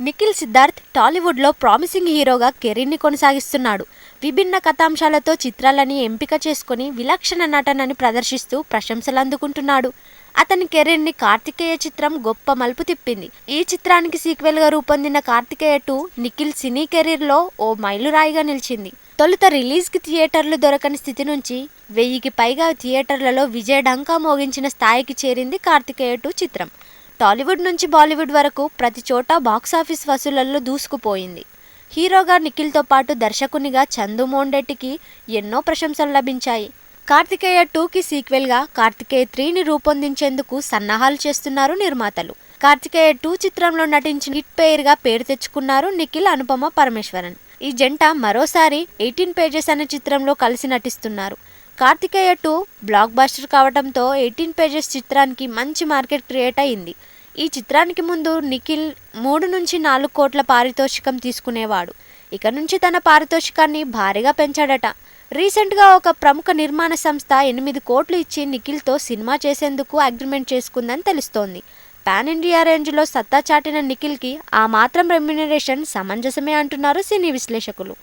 నిఖిల్ సిద్ధార్థ్ టాలీవుడ్లో ప్రామిసింగ్ హీరోగా కెరీర్ని కొనసాగిస్తున్నాడు. విభిన్న కథాంశాలతో చిత్రాలని ఎంపిక చేసుకుని విలక్షణ నటనని ప్రదర్శిస్తూ ప్రశంసలు అందుకుంటున్నాడు. అతని కెరీర్ని కార్తికేయ చిత్రం గొప్ప మలుపు తిప్పింది. ఈ చిత్రానికి సీక్వెల్గా రూపొందిన కార్తికేయ టూ నిఖిల్ సినీ కెరీర్లో ఓ మైలురాయిగా నిలిచింది. తొలుత రిలీజ్కి థియేటర్లు దొరకని స్థితి నుంచి వెయ్యికి పైగా థియేటర్లలో విజయ డంకా మోగించిన స్థాయికి చేరింది కార్తికేయ టూ చిత్రం. టాలీవుడ్ నుంచి బాలీవుడ్ వరకు ప్రతి చోట బాక్సాఫీస్ వసూళ్ళలో దూసుకుపోయింది. హీరోగా నిఖిల్తో పాటు దర్శకునిగా చందు మోండెట్టికి ఎన్నో ప్రశంసలు లభించాయి. కార్తికేయ టూకి సీక్వెల్గా కార్తికేయ త్రీని రూపొందించేందుకు సన్నాహాలు చేస్తున్నారు నిర్మాతలు. కార్తికేయ టూ చిత్రంలో నటించిన హిట్ పేరుగా పేరు తెచ్చుకున్నారు నిఖిల్ అనుపమ పరమేశ్వరన్. ఈ జంట మరోసారి ఎయిటీన్ పేజెస్ అనే చిత్రంలో కలిసి నటిస్తున్నారు. కార్తికేయ టూ బ్లాక్ బస్టర్ కావడంతో ఎయిటీన్ పేజెస్ చిత్రానికి మంచి మార్కెట్ క్రియేట్ అయింది. ఈ చిత్రానికి ముందు నిఖిల్ మూడు నుంచి నాలుగు కోట్ల పారితోషికం తీసుకునేవాడు. ఇక నుంచి తన పారితోషికాన్ని భారీగా పెంచాడట. రీసెంట్గా ఒక ప్రముఖ నిర్మాణ సంస్థ ఎనిమిది కోట్లు ఇచ్చి నిఖిల్తో సినిమా చేసేందుకు అగ్రిమెంట్ చేసుకుందని తెలుస్తోంది. పాన్ ఇండియా రేంజ్లో సత్తా చాటిన నిఖిల్కి ఆ మాత్రం రెమ్యునరేషన్ సమంజసమే అంటున్నారు సినీ విశ్లేషకులు.